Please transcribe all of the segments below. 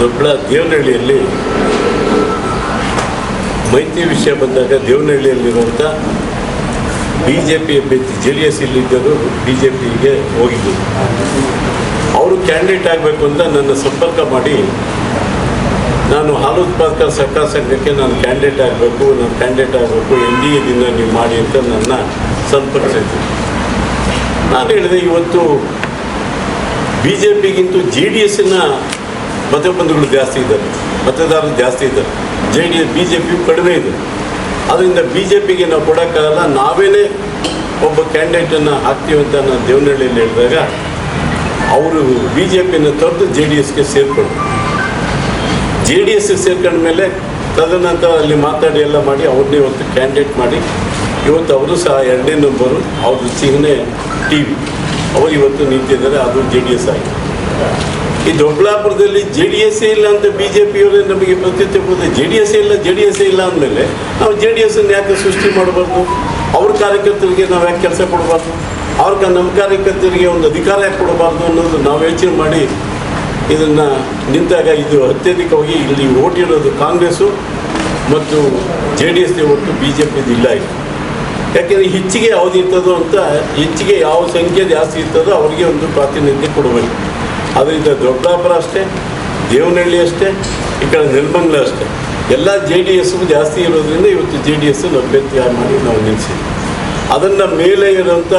ದೊಡ್ಡ ದೇವನಹಳ್ಳಿಯಲ್ಲಿ ಮೈತ್ರಿ ವಿಷಯ ಬಂದಾಗ ದೇವನಹಳ್ಳಿಯಲ್ಲಿರುವಂಥ ಬಿ ಜೆ ಪಿ ಅಭ್ಯರ್ಥಿ ಜೆ ಡಿ ಎಸ್ ಇಲ್ಲಿದ್ದರು ಬಿ ಜೆ ಪಿಗೆ ಹೋಗಿದ್ದರು ಅವರು ಕ್ಯಾಂಡಿಡೇಟ್ ಆಗಬೇಕು ಅಂತ ನನ್ನ ಸಂಪರ್ಕ ಮಾಡಿ ನಾನು ಹಾಲು ಉತ್ಪಾದಕ ಸರ್ಕಾರ ಸಂಘಕ್ಕೆ ನಾನು ಕ್ಯಾಂಡಿಡೇಟ್ ಆಗಬೇಕು, ನಾನು ಕ್ಯಾಂಡಿಡೇಟ್ ಆಗಬೇಕು, ಎನ್ ಡಿ ಎದಿಂದ ನೀವು ಮಾಡಿ ಅಂತ ನನ್ನ ಸಂಪರ್ಕಿಸಿದ್ದೆ ನಾನು ಹೇಳಿದೆ, ಇವತ್ತು ಬಿ ಜೆ ಪಿಗಿಂತೂ ಜೆ ಡಿ ಎಸ್ಸಿನ ಮತಬಂಧುಗಳು ಜಾಸ್ತಿ ಇದ್ದಾರೆ, ಮತದಾರರು ಜಾಸ್ತಿ ಇದ್ದಾರೆ J D S B J P ಕಡಿಮೆ ಇದೆ. ಅದರಿಂದ ಬಿ ಜೆ ಪಿಗೆ ನಾವು ಕೊಡೋಕ್ಕಾಗಲ್ಲ, ನಾವೇನೇ ಒಬ್ಬ ಕ್ಯಾಂಡಿಡೇಟನ್ನು ಹಾಕ್ತೀವಿ ಅಂತ ನಾನು ದೇವನಹಳ್ಳಿಯಲ್ಲಿ ಹೇಳಿದಾಗ, ಅವರು ಬಿ ಜೆ ಪಿನ ತೊರೆದು ಜೆ ಡಿ ಎಸ್ಗೆ ಸೇರಿಕೊಂಡು ಜೆ ಡಿ ಎಸ್ಗೆ ಸೇರ್ಕೊಂಡ ಮೇಲೆ ತದನಂತರ ಅಲ್ಲಿ ಮಾತಾಡಿ ಎಲ್ಲ ಮಾಡಿ, ಅವ್ರನ್ನೇ ಇವತ್ತು ಕ್ಯಾಂಡಿಡೇಟ್ ಮಾಡಿ, ಇವತ್ತು ಅವರು ಸಹ ಎರಡನೇ ನಂಬರು ಅವ್ರದ್ದು ಚಿಹ್ನೆ ಟಿ ವಿ. ಅವರು ಇವತ್ತು ನಿಂತಿದ್ದಾರೆ, ಅದು ಜೆ ಡಿ ಎಸ್ ಆಗಿದೆ. ಈ ದೊಡ್ಡಬಳ್ಳಾಪುರದಲ್ಲಿ ಜೆ ಡಿ ಎಸ್ ಇಲ್ಲ ಅಂತ ಬಿ ಜೆ ಪಿಯವರೇ ನಮಗೆ ಪ್ರತ್ಯುತ್ತರ ಕೊಡ್ತಾರೆ. ಜೆ ಡಿ ಎಸ್ ಇಲ್ಲ, ಜೆ ಡಿ ಎಸ್ ಇಲ್ಲ ಅಂದಮೇಲೆ ನಾವು ಜೆ ಡಿ ಎಸ್ಸನ್ನು ಯಾಕೆ ಸೃಷ್ಟಿ ಮಾಡಬಾರ್ದು? ಅವ್ರ ಕಾರ್ಯಕರ್ತರಿಗೆ ನಾವು ಯಾಕೆ ಕೆಲಸ ಕೊಡಬಾರ್ದು? ಅವ್ರಿಗೆ ನಮ್ಮ ಕಾರ್ಯಕರ್ತರಿಗೆ ಒಂದು ಅಧಿಕಾರ ಯಾಕೆ ಕೊಡಬಾರ್ದು ಅನ್ನೋದು ನಾವು ಯೋಚನೆ ಮಾಡಿ ಇದನ್ನು ನಿಂತಾಗ ಇದು ಅತ್ಯಧಿಕವಾಗಿ ಇಲ್ಲಿ ಓಟ್ ಇಡೋದು ಕಾಂಗ್ರೆಸ್ಸು ಮತ್ತು ಜೆ ಡಿ ಎಸ್ ಒಟ್ಟು ಬಿ ಜೆ ಪಿದು ಇಲ್ಲ ಇಲ್ಲ ಯಾಕೆಂದರೆ ಹೆಚ್ಚಿಗೆ ಯಾವ್ದು ಇರ್ತದೋ ಅಂತ ಹೆಚ್ಚಿಗೆ ಯಾವ ಸಂಖ್ಯೆ ಜಾಸ್ತಿ ಇರ್ತದೋ ಅವರಿಗೆ ಒಂದು ಪ್ರಾತಿನಿಧ್ಯ ಕೊಡಬೇಕು. ಅದರಿಂದ ದೊಡ್ಡಾಪುರ ಅಷ್ಟೇ, ದೇವನಹಳ್ಳಿ ಅಷ್ಟೇ, ಈ ಕಡೆ ನೆಲಮಂಗ್ಲ ಅಷ್ಟೇ ಎಲ್ಲ ಜೆ ಡಿ ಎಸ್ಗೂ ಜಾಸ್ತಿ ಇರೋದ್ರಿಂದ ಇವತ್ತು ಜೆ ಡಿ ಎಸ್ ಅಭ್ಯರ್ಥಿಯಾಗಿ ಮಾಡಿ ನಾವು ನಿಲ್ಲಿಸಿದ್ವಿ ಅದನ್ನು ಮೇಲೆ ಇರೋಂಥ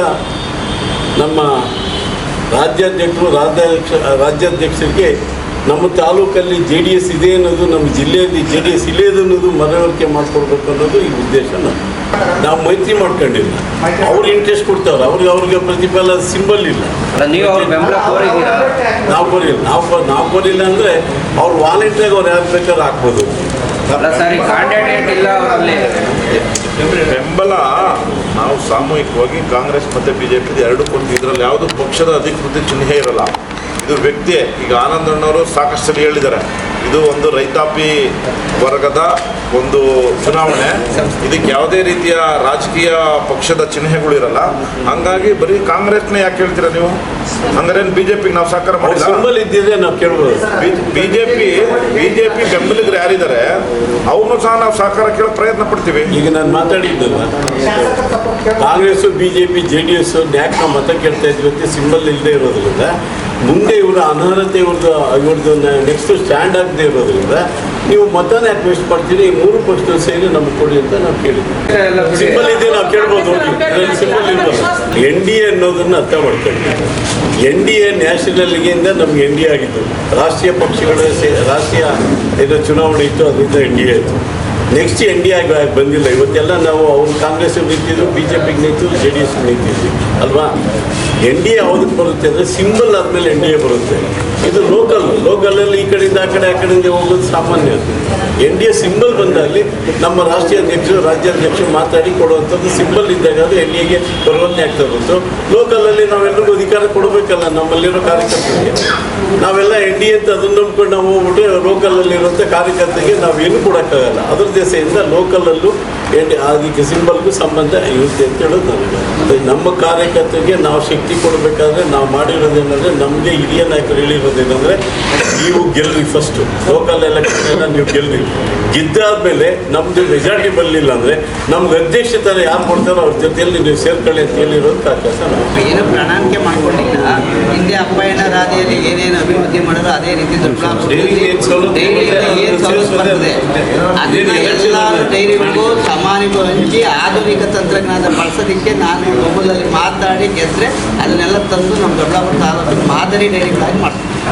ನಮ್ಮ ರಾಜ್ಯಾಧ್ಯಕ್ಷರು, ರಾಜ್ಯಾಧ್ಯಕ್ಷ, ರಾಜ್ಯಾಧ್ಯಕ್ಷರಿಗೆ ನಮ್ಮ ತಾಲೂಕಲ್ಲಿ ಜೆ ಡಿ ಎಸ್ ಇದೆ ಅನ್ನೋದು, ನಮ್ಮ ಜಿಲ್ಲೆಯಲ್ಲಿ ಜೆ ಡಿ ಎಸ್ ಇದೆ ಅನ್ನೋದು ಮನವರಿಕೆ ಮಾಡಿಕೊಡ್ಬೇಕು ಅನ್ನೋದು ಈ ಉದ್ದೇಶ ನಮ್ದು. ನಾವು ಮೈತ್ರಿ ಮಾಡ್ಕೊಂಡಿಲ್ಲ. ಅವ್ರು ಇಂಟ್ರೆಸ್ಟ್ ಕೊಡ್ತಾರೆ ಅವ್ರಿಗೆ ಅವ್ರಿಗೆ ಪ್ರತಿಫಲ ಸಿಂಬಲ್ ಇಲ್ಲ. ನೀವು ಕೋರಿದ್ದೀರಾ? ನಾವು ಕೋರಿಲ್ಲ. ನಾವು ಕೋರಿಲ್ಲ ಅಂದ್ರೆ ಅವ್ರು ವಾಲಂಟಿಯರ್ ಅವ್ರು ಯಾರು ಬೇಕಾದ್ರೂ ಹಾಕ್ಬೋದು. ಬೆಂಬಲ ನಾವು ಸಾಮೂಹಿಕವಾಗಿ ಕಾಂಗ್ರೆಸ್ ಮತ್ತೆ ಬಿ ಜೆ ಪಿ ಎರಡು ಕೊಟ್ಟು ಇದರಲ್ಲಿ ಯಾವುದು ಪಕ್ಷದ ಅಧಿಕೃತ ಚಿಹ್ನೆ ಇರಲ್ಲ. ಇದು ವ್ಯಕ್ತಿಯೇ. ಈಗ ಆನಂದಣ್ಣವರು ಸಾಕಷ್ಟು ಸಲ ಹೇಳಿದ್ದಾರೆ. ಇದು ಒಂದು ರೈತಾಪಿ ವರ್ಗದ ಒಂದು ಚುನಾವಣೆ. ಇದಕ್ಕೆ ಯಾವುದೇ ರೀತಿಯ ರಾಜಕೀಯ ಪಕ್ಷದ ಚಿಹ್ನೆಗಳು ಇರಲ್ಲ. ಹಂಗಾಗಿ ಬರೀ ಕಾಂಗ್ರೆಸ್ನೇ ಯಾಕೆ ಹೇಳ್ತೀರಾ ನೀವು? ಹಂಗಾರೆ ಬಿ ಜೆ ಪಿಗೆ ನಾವು ಸಹಕಾರ ಮಾಡಿಲ್ಲ? ನಾವು ಕೇಳ್ಬೋದು. ಬಿಜೆಪಿ ಬಿಜೆಪಿ ಬೆಂಬಲಿಗರು ಯಾರಿದ್ದಾರೆ? ಅವನು ಸಹ ನಾವು ಸಹಕಾರ ಕೇಳೋ ಪ್ರಯತ್ನ ಪಡ್ತೀವಿ. ಈಗ ನಾನು ಮಾತಾಡಿದ್ದಲ್ಲ Congress BJP J D S ಯಾಕೆ ನಾವು ಮತ ಕೇಳ್ತಾ ಇದ್ವಿ ಅಂತ ಸಿಂಬಲ್ ಇಲ್ಲದೆ ಇರೋದ್ರಿಂದ ಮುಂದೆ ಇವರ ಅನರ್ಹತೆ ಇವ್ರದ್ದು ಇವ್ರದ್ದು ನೆಕ್ಸ್ಟ್ ಸ್ಟ್ಯಾಂಡ್ ಆಗದೆ ಇರೋದ್ರಿಂದ ನೀವು ಮತನ ಯಾಕೆ ವೇಸ್ಟ್ ಮಾಡ್ತೀರಿ? ಈ ಮೂರು ಪಕ್ಷದ ಸೇರಿ ನಮ್ಗೆ ಕೊಡಿ ಅಂತ ನಾವು ಕೇಳಿದ್ವಿ. ಸಿಂಪಲ್. ಇದೆ ನಾವು ಕೇಳ್ಬೋದು ಸಿಂಪಲ್ ಇರ್ಬೋದು ಎನ್ ಡಿ ಎ ಅನ್ನೋದನ್ನ ಅರ್ಥ ಮಾಡ್ತೀವಿ ಎನ್ ಡಿ ಎ ನ್ಯಾಷನಲ್ಗಿಂದ ನಮ್ಗೆ ಎನ್ ಡಿ ಎ ಆಗಿತ್ತು ರಾಷ್ಟ್ರೀಯ ಪಕ್ಷಗಳ ಸೇ- ರಾಷ್ಟ್ರೀಯ ಇದು ಚುನಾವಣೆ ಇತ್ತು ಅದರಿಂದ ಎನ್ ಡಿ ಎ ಆಯಿತು. ನೆಕ್ಸ್ಟ್ ಎನ್ ಡಿ ಎ ಬಂದಿಲ್ಲ. ಇವತ್ತೆಲ್ಲ ನಾವು ಅವ್ರು ಕಾಂಗ್ರೆಸ್ ನಿಂತಿದ್ರು ಬಿ ಜೆ ಪಿಗೆ ನಿಂತಿದ್ರು ಜೆ ಡಿ ಎಸ್ ನಿಂತಿದ್ವಿ. ಅಲ್ವಾ? ಎನ್ ಡಿ ಎ ಅವ್ರಿಗೆ ಬರುತ್ತೆ ಅಂದರೆ ಸಿಂಬಲ್ ಆದಮೇಲೆ ಎನ್ ಡಿ ಎ ಬರುತ್ತೆ. ಇದು ಲೋಕಲ್ ಲೋಕಲಲ್ಲಿ ಈ ಕಡೆಯಿಂದ ಆ ಕಡೆ, ಆ ಕಡೆಯಿಂದ ಹೋಗೋದು ಸಾಮಾನ್ಯ ಎನ್ ಡಿ ಎ ಸಿಂಬಲ್ ಬಂದಾಗಲಿ ನಮ್ಮ ರಾಷ್ಟ್ರೀಯ ಅಧ್ಯಕ್ಷರು, ರಾಜ್ಯಾಧ್ಯಕ್ಷರು ಮಾತಾಡಿ ಕೊಡುವಂಥದ್ದು ಸಿಂಬಲ್ ಇದ್ದಾಗ ಅದು ಎನ್ ಡಿಗೆ ಪರಿವರ್ತನೆ ಆಗ್ತಾ ಬಂತು ಲೋಕಲಲ್ಲಿ ನಾವೆಲ್ಲರಿಗೂ ಅಧಿಕಾರ ಕೊಡಬೇಕಲ್ಲ, ನಮ್ಮಲ್ಲಿರೋ ಕಾರ್ಯಕರ್ತರಿಗೆ. ನಾವೆಲ್ಲ ಎನ್ ಡಿ ಅಂತ ಅದನ್ನು ನಂಬ್ಕೊಂಡು ನಾವು ಹೋಗ್ಬಿಟ್ಟು ಲೋಕಲಲ್ಲಿರುವಂಥ ಕಾರ್ಯಕರ್ತರಿಗೆ ನಾವೇನು ಕೊಡೋಕ್ಕಾಗಲ್ಲ. ಅದ್ರ ದೆಸೆಯಿಂದ ಲೋಕಲಲ್ಲೂ ಅದಕ್ಕೆ ಸಿಂಬಲ್ಗೂ ಸಂಬಂಧ ಇರುತ್ತೆ ಅಂತ ಹೇಳೋದು ನನಗೆ ನಮ್ಮ ಕಾರ್ಯಕರ್ತರಿಗೆ ನಾವು ಶಕ್ತಿ ಕೊಡಬೇಕಾದ್ರೆ ನಾವು ಮಾಡಿರೋದೇನಂದರೆ ನಮಗೆ ಹಿರಿಯ ನಾಯಕರು ಹೇಳಿರೋದೇನೆಂದರೆ, ನೀವು ಗೆಲ್ರಿ ಫಸ್ಟು ಲೋಕಲ್ ಎಲೆಕ್ಷನ್ ನೀವು ಗೆಲ್ರಿ. ಗೆದ್ದಾದ್ಮೇಲೆ ನಮ್ಮದು ಮೆಜಾರಿಟಿ ಬರಲಿಲ್ಲ ಅಂದರೆ ನಮ್ಗೆ ಅಧ್ಯಕ್ಷತರ ಯಾರು ಕೊಡ್ತಾರೋ ಅವ್ರ ಜೊತೆಯಲ್ಲಿ ನೀವು ಸೇರ್ಕೊಳ್ಳಿ ಅಂತ ಹೇಳಿರೋದು ನಾವು ಏನು ಪ್ರಣಾಳಿಕೆ ಮಾಡ್ಕೊಂಡಿಲ್ಲ ಹಿಂದೆ ಅಪ್ಪಯ್ಯನ ರಾಧೆಯಲ್ಲಿ ಏನೇನು ಅಭಿವೃದ್ಧಿ ಮಾಡಿದ್ರೆ ಅದೇ ರೀತಿ ಬರ್ತದೆ ಅದನ್ನ ಡೈರಿಗಳಿಗೂ ಸಮಾನಿಗೂ ಹಂಚಿ ಆಧುನಿಕ ತಂತ್ರಜ್ಞಾನ ಬಳಸೋದಕ್ಕೆ ನಾನು ಮೊಬೈಲಲ್ಲಿ ಮಾತಾಡಿ ಗೆದ್ರೆ ಅದನ್ನೆಲ್ಲ ತಂದು ನಮ್ಮ ದೊಡ್ಡಬಳ್ಳಾಪುರ ತಾಲೂಕಿನ ಮಾದರಿ ಡೈರಿಗಳಾಗಿ ಮಾಡ್ತೀನಿ